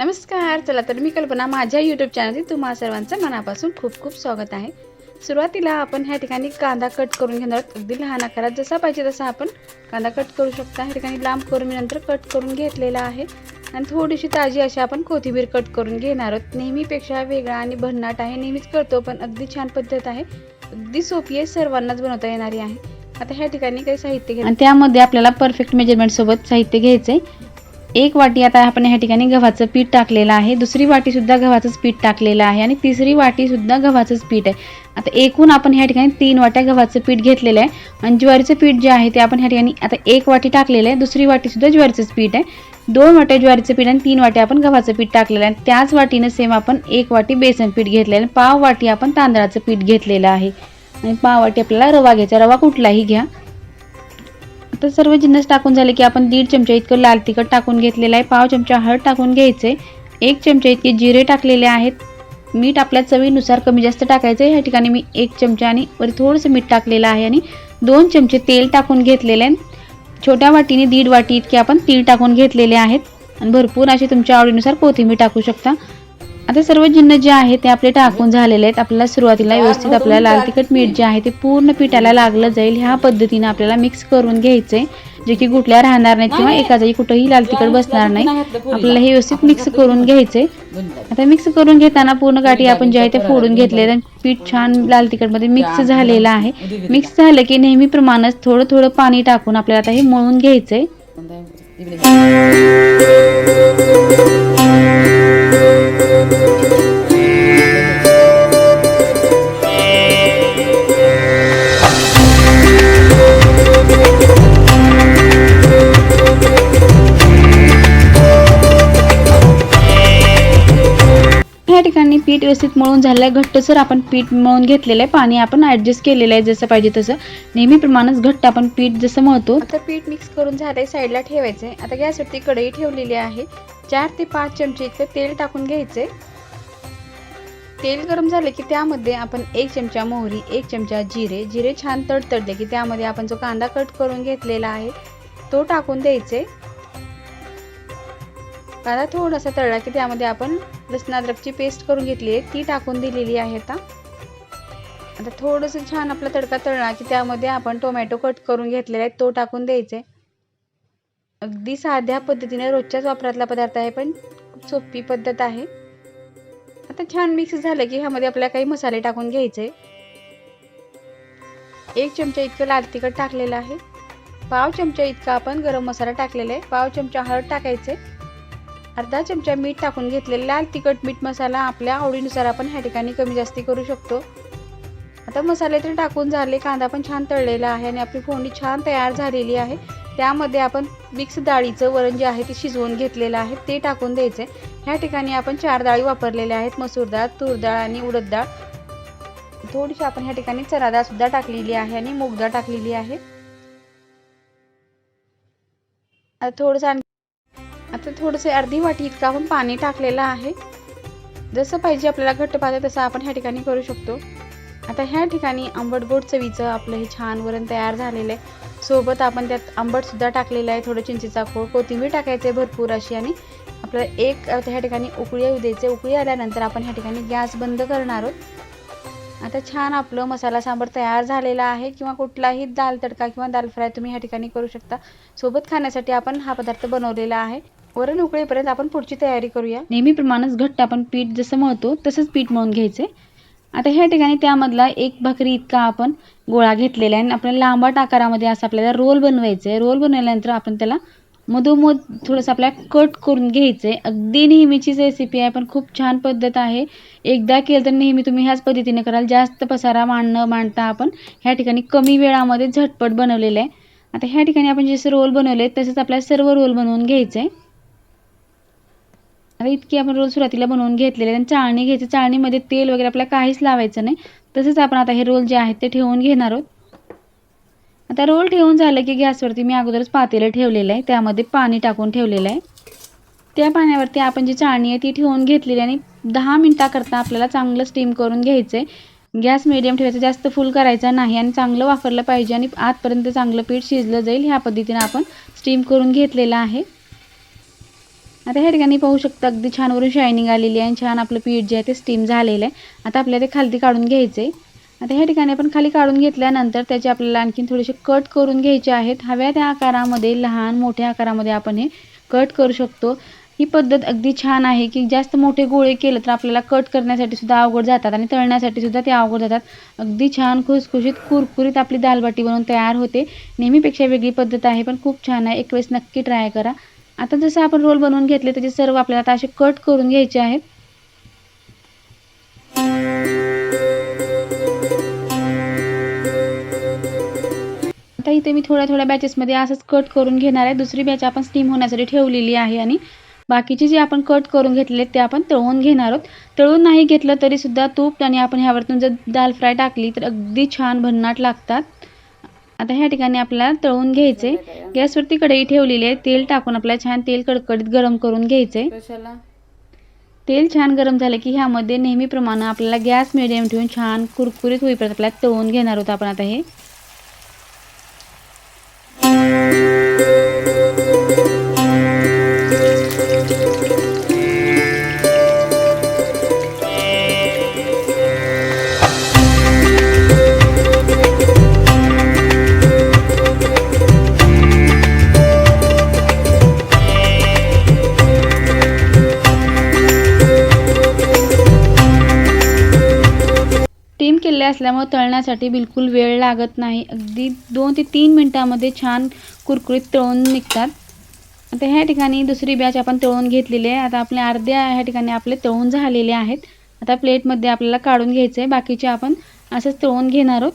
नमस्कार चला तर मी कल्पना माझ्या यूट्यूब चॅनलमध्ये तुम्हा सर्वांचं मनापासून खूप खूप स्वागत आहे. सुरुवातीला आपण ह्या ठिकाणी कांदा कट करून घेणार आहोत. अगदी लहान आकारात जसा पाहिजे तसा आपण कांदा कट करू शकता. ह्या ठिकाणी लांब करून मी नंतर कट करून घेतलेला आहे. आणि थोडीशी ताजी अशी आपण कोथिंबीर कट करून घेणार आहोत. नेहमीपेक्षा वेगळा आणि भन्नाट आहे. नेहमीच करतो पण अगदी छान पद्धत आहे. अगदी सोपी आहे. सर्वांनाच बनवता येणारी आहे. आता ह्या ठिकाणी काही साहित्य घ्या त्यामध्ये आपल्याला परफेक्ट मेजरमेंटसोबत साहित्य घ्यायचं आहे एक वाटी आता आपण ह्या ठिकाणी गव्हाचं पीठ टाकलेलं आहे. दुसरी वाटीसुद्धा गव्हाचंच पीठ टाकलेलं आहे आणि तिसरी वाटीसुद्धा गव्हाचंच पीठ आहे. आता एकूण आपण ह्या ठिकाणी तीन वाट्या गव्हाचं पीठ घेतलेलं आहे आणि ज्वारीचं पीठ जे आहे ते आपण ह्या ठिकाणी आता एक वाटी टाकलेलं आहे. दुसरी वाटीसुद्धा ज्वारीचंच पीठ आहे. दोन वाट्या ज्वारीचं पीठ आणि तीन वाट्या आपण गव्हाचं पीठ टाकलेलं आहे. त्याच वाटीनं सेम आपण एक वाटी बेसन पीठ घेतलेलं आहे. पाव वाटी आपण तांदळाचं पीठ घेतलेलं आहे. आणि पाव वाटी आपल्याला रवा घ्यायचा रवा कुठलाही घ्या. तर सर्व जिन्नस टाकून झाले की आपण दीड चमचा इतकं लाल तिखट टाकून घेतलेलं आहे. पाव चमचा हळद टाकून घ्यायचे. एक चमचा इतके जिरे टाकलेले आहेत. मीठ आपल्या चवीनुसार कमी जास्त टाकायचं आहे. ह्या ठिकाणी मी एक चमचा आणि वर थोडंसं मीठ टाकलेलं आहे आणि दोन चमचे तेल टाकून घेतलेले आहे. छोट्या वाटीने दीड वाटी इतके आपण तीळ टाकून घेतलेले आहेत. आणि भरपूर असे तुमच्या आवडीनुसार कोथिंबीर टाकू शकता. आता सर्व जिन्नस जे आहे ते आपले टाकून झालेले आहेत. आपल्याला सुरुवातीला व्यवस्थित आपल्याला लाल तिखट मीठ जे आहे ते पूर्ण पिठाला लागलं जाईल. ह्या पद्धतीने आपल्याला मिक्स करून घ्यायचंय. जे की गुटल्या राहणार नाहीत किंवा एका जागी कुठंही लाल तिखट बसणार नाही आपल्याला हे व्यवस्थित मिक्स करून घ्यायचंय. आता मिक्स करून घेताना पूर्ण गाठी आपण जे आहे ते फोडून घेतले पीठ छान लाल तिखटमध्ये मिक्स झालेलं आहे. मिक्स झालं की नेहमीप्रमाणेच थोडं थोडं पाणी टाकून आपल्याला आता हे मळून घ्यायचंय. ह्या व्यवस्थित मळून झालं आहे. घट्टसर आपण पीठ मळून घेतलेलं आहे. पाणी आपण ॲडजस्ट केलेलं आहे जसं पाहिजे तसं. नेहमीप्रमाणेच घट्ट आपण पीठ जसं मळतो. आता पीठ मिक्स करून झालंय साईडला ठेवायचं आहे. आता गॅसवरती कढई ठेवलेली आहे. चार ते पाच चमचे इतकं तेल टाकून घ्यायचंय. तेल गरम झालं की त्यामध्ये आपण एक चमचा मोहरी एक चमचा जिरे. जिरे छान तडतडले की त्यामध्ये आपण जो कांदा कट करून घेतलेला आहे तो टाकून द्यायचे कांदा थोडासा तळला की त्यामध्ये आपण लसूण अद्रकची पेस्ट करून घेतली आहे. ती टाकून दिलेली आहे आता. आता थोडंसं छान आपला तडका तळला की त्यामध्ये आपण टोमॅटो कट करून घेतलेला आहे तो टाकून द्यायचे. अगदी साध्या पद्धतीने रोजच्याच वापरातला पदार्थ आहे पण खूप सोपी पद्धत आहे. आता छान मिक्स झालं की ह्यामध्ये आपल्याला काही मसाले टाकून घ्यायचे. एक चमचा इतकं लाल तिखट टाकलेलं आहे. पाव चमचा इतका आपण गरम मसाला टाकलेला आहे. पाव चमचा हळद टाकायचे. अर्धा चमचा मीठ टाकून घेतलेला लाल तिखट मीठ मसाला आपल्या आवडीनुसार आपण ह्या ठिकाणी कमी जास्ती करू शकतो. आता मसाले तर टाकून झाले कांदा पण छान तळलेला आहे आणि आपली फोडणी छान तयार झालेली आहे. त्यामध्ये आपण मिक्स डाळीचं वरण जे आहे ते शिजवून घेतलेलं आहे ते टाकून द्यायचं आहे ह्या ठिकाणी आपण चार डाळी वापरलेल्या आहेत मसूर डाळ तूर डाळ आणि उडद डाळ. थोडीशी आपण ह्या ठिकाणी चराडाळ सुद्धा टाकलेली आहे आणि मूग डाळ टाकलेली आहे. थोडंसं आता थोडंसं अर्धी वाटी इतकं आपण पाणी टाकलेलं आहे. जसं पाहिजे आपल्याला घट्ट पाहिजे तसं आपण ह्या ठिकाणी करू शकतो. आता ह्या ठिकाणी आंबट गोड चवीचं आपलं हे छान वरण तयार झालेलं आहे. सोबत आपण त्यात आंबटसुद्धा टाकलेलं आहे थोडं चिंचेचा खोड कोथिंबीर टाकायचं आहे भरपूर अशी आणि आपल्याला एक ह्या ठिकाणी उकळी येऊ द्यायचे उकळी आल्यानंतर आपण ह्या ठिकाणी गॅस बंद करणार आहोत. आता छान आपलं मसाला सांबार तयार झालेला आहे किंवा कुठलाही दाल तडका किंवा दाल फ्राय तुम्ही ह्या ठिकाणी करू शकता. सोबत खाण्यासाठी आपण हा पदार्थ बनवलेला आहे. वरण उकळेपर्यंत आपण पुढची तयारी करूया. नेहमीप्रमाणेच घट्ट आपण पीठ जसं मळतो तसंच पीठ मळून घ्यायचे. आता ह्या ठिकाणी त्यामधला एक भाकरी इतका आपण गोळा घेतलेला आहे. आणि आपल्याला लांबट आकारामध्ये असं आपल्याला रोल बनवायचं आहे. रोल बनवल्यानंतर आपण त्याला मधोमध थोडंसं आपल्याला कट करून घ्यायचं आहे अगदी नेहमीचीच रेसिपी आहे पण खूप छान पद्धत आहे. एकदा केलं तर नेहमी तुम्ही ह्याच पद्धतीने कराल. जास्त पसारा मांडणं मांडता आपण ह्या ठिकाणी कमी वेळामध्ये झटपट बनवलेलं आहे. आता ह्या ठिकाणी आपण जसं रोल बनवले तसेच आपल्याला सर्व रोल बनवून घ्यायचं आहे आता इतकी आपण रोल सुरुवातीला बनवून घेतलेले आणि चाळणी घ्यायची. चाळणीमध्ये तेल वगैरे आपल्याला काहीच लावायचं नाही. तसंच आपण आता हे रोल जे आहेत ते ठेवून घेणार आहोत. आता रोल ठेवून झालं की गॅसवरती मी अगोदरच पातेलं ठेवलेलं आहे. त्यामध्ये पाणी टाकून ठेवलेलं आहे. त्या पाण्यावरती आपण जी चाळणी आहे ती ठेवून घेतलेली आणि दहा मिनटाकरता आपल्याला चांगलं स्टीम करून घ्यायचं आहे गॅस मिडियम ठेवायचा जास्त फुल करायचा नाही आणि चांगलं वापरलं पाहिजे आणि आतपर्यंत चांगलं पीठ शिजलं जाईल. ह्या पद्धतीने आपण स्टीम करून घेतलेलं आहे. आता ह्या ठिकाणी पाहू शकता अगदी छान वरून शायनिंग आलेली आहे आणि छान आपलं पीठ जे आहे ते स्टीम झालेलं आहे. आता आपल्याला ते खालती काढून घ्यायचं आहे आता ह्या ठिकाणी आपण खाली काढून घेतल्यानंतर त्याचे आपल्याला आणखीन थोडेसे कट करून घ्यायचे आहेत. हव्या त्या आकारामध्ये लहान मोठ्या आकारामध्ये आपण हे कट करू शकतो. ही पद्धत अगदी छान आहे की जास्त मोठे गोळे केलं तर आपल्याला कट करण्यासाठी सुद्धा अवघड जातात आणि तळण्यासाठी सुद्धा ते अवघड जातात. अगदी छान खुसखुशीत कुरकुरीत आपली दालबाटी बनवून तयार होते. नेहमीपेक्षा वेगळी पद्धत आहे पण खूप छान आहे. एक वेळेस नक्की ट्राय करा. आता जसं आपण रोल बनवून घेतले त्याचे सर्व आपल्याला आता असे कट करून घ्यायचे आहेत. आता इथे मी थोड्या थोड्या बॅचेसमध्ये असंच कट करून घेणार आहे. दुसरी बॅच आपण स्टीम होण्यासाठी ठेवलेली आहे आणि बाकीचे जे आपण कट करून घेतले ते आपण तळून घेणार आहोत. तळून नाही घेतलं तरी सुद्धा तूप आणि आपण ह्यावरतून जर दाल फ्राय टाकली तर अगदी छान भन्नाट लागतात. आता ह्या ठिकाणी आपल्याला तळून घ्यायचे. गॅसवरती कढई ठेवलेली आहे. तेल टाकून आपल्याला छान तेल कडकडीत गरम करून घ्यायचे. तेल छान गरम झालं की ह्यामध्ये नेहमीप्रमाणे आपल्याला गॅस मिडियम ठेवून छान कुरकुरीत होईपर्यंत आपल्याला तळून घेणार आहोत आपण आता हे. स्टीम केले असल्यामुळे तळण्यासाठी बिलकुल वेळ लागत नाही. अगदी दोन ते तीन मिनटामध्ये छान कुरकुरीत तळून निघतात. आता ह्या ठिकाणी दुसरी बॅच आपण तळून घेतलेली आहे. आता आपले अर्ध्या ह्या ठिकाणी आपले तळून झालेले आहेत. आता प्लेटमध्ये आपल्याला काढून घ्यायचं आहे बाकीचे आपण असंच तळून घेणार आहोत.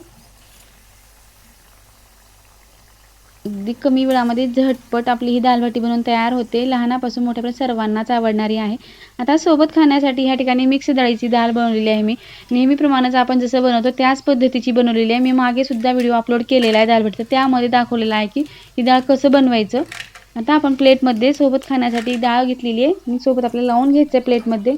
अगदी कमी वेळामध्ये झटपट आपली ही दालबाटी बनवून तयार होते. लहानापासून मोठ्यापर्यंत सर्वांनाच आवडणारी आहे. आता सोबत खाण्यासाठी ह्या ठिकाणी मिक्स डाळीची डाळ बनवलेली आहे मी. नेहमीप्रमाणेच आपण जसं बनवतो त्याच पद्धतीची बनवलेली आहे. मी मागे सुद्धा व्हिडिओ अपलोड केलेला आहे दालबाटीचा. त्यामध्ये दाखवलेला आहे की ही डाळ कसं बनवायचं. आता आपण प्लेटमध्ये सोबत खाण्यासाठी डाळ घेतलेली आहे. मी सोबत आपल्याला लावून घ्यायचं आहे प्लेटमध्ये.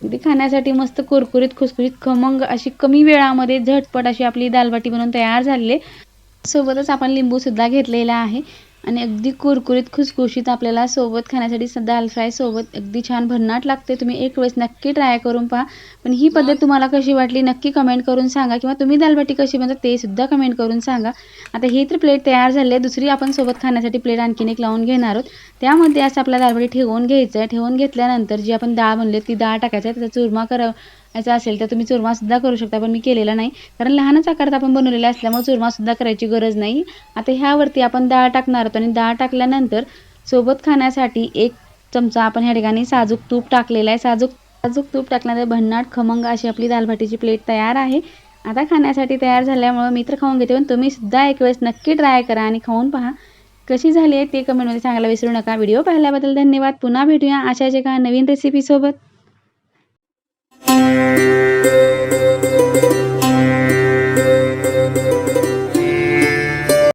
अगदी खाण्यासाठी मस्त कुरकुरीत खुसखुशीत खमंग अशी कमी वेळामध्ये झटपट अशी आपली दालबाटी बनवून तयार झालेली सोबतच आपण लिंबू सुद्धा घेतलेला आहे. आणि अगदी कुरकुरीत खुसखुशीत आपल्याला सोबत खाण्यासाठी दाल फ्राय सोबत अगदी छान भन्नाट लागते. तुम्ही एक वेळेस नक्की ट्राय करून पहा. पण ही पद्धत तुम्हाला कशी वाटली नक्की कमेंट करून सांगा. किंवा तुम्ही दालबाटी कशी बनवता ते सुद्धा कमेंट करून सांगा. आता ही तर प्लेट तयार झाली आहे. दुसरी आपण सोबत खाण्यासाठी प्लेट आणखीन एक लावून घेणार आहोत. त्यामध्ये असं आपल्या दालबाटी ठेवून घ्यायचं आहे ठेवून घेतल्यानंतर जी आपण डाळ बनली ती डाळ टाकायची आहे. त्याचा चुरमा करायचा असेल तर तुम्ही चुरमासुद्धा करू शकता पण मी केलेला नाही. कारण लहानच आकारात आपण बनवलेला असल्यामुळे चुरमासुद्धा करायची गरज नाही. आता ह्यावरती आपण डाळ टाकणार आहोत आणि डाळ टाकल्यानंतर सोबत खाण्यासाठी एक चमचा आपण ह्या ठिकाणी साजूक तूप टाकलेला आहे. साजूक साजूक तूप टाकल्यानंतर भन्नाट खमंग अशी आपली दालभाटीची प्लेट तयार आहे. आता खाण्यासाठी तयार झाल्यामुळं मी तर खाऊन घेते पण तुम्हीसुद्धा एक वेळेस नक्की ट्राय करा आणि खाऊन पहा. कशी झाली आहे ते कमेंटमध्ये सांगायला विसरू नका. व्हिडिओ पाहिल्याबद्दल धन्यवाद. पुन्हा भेटूया अशाच एका नवीन रेसिपीसोबत Música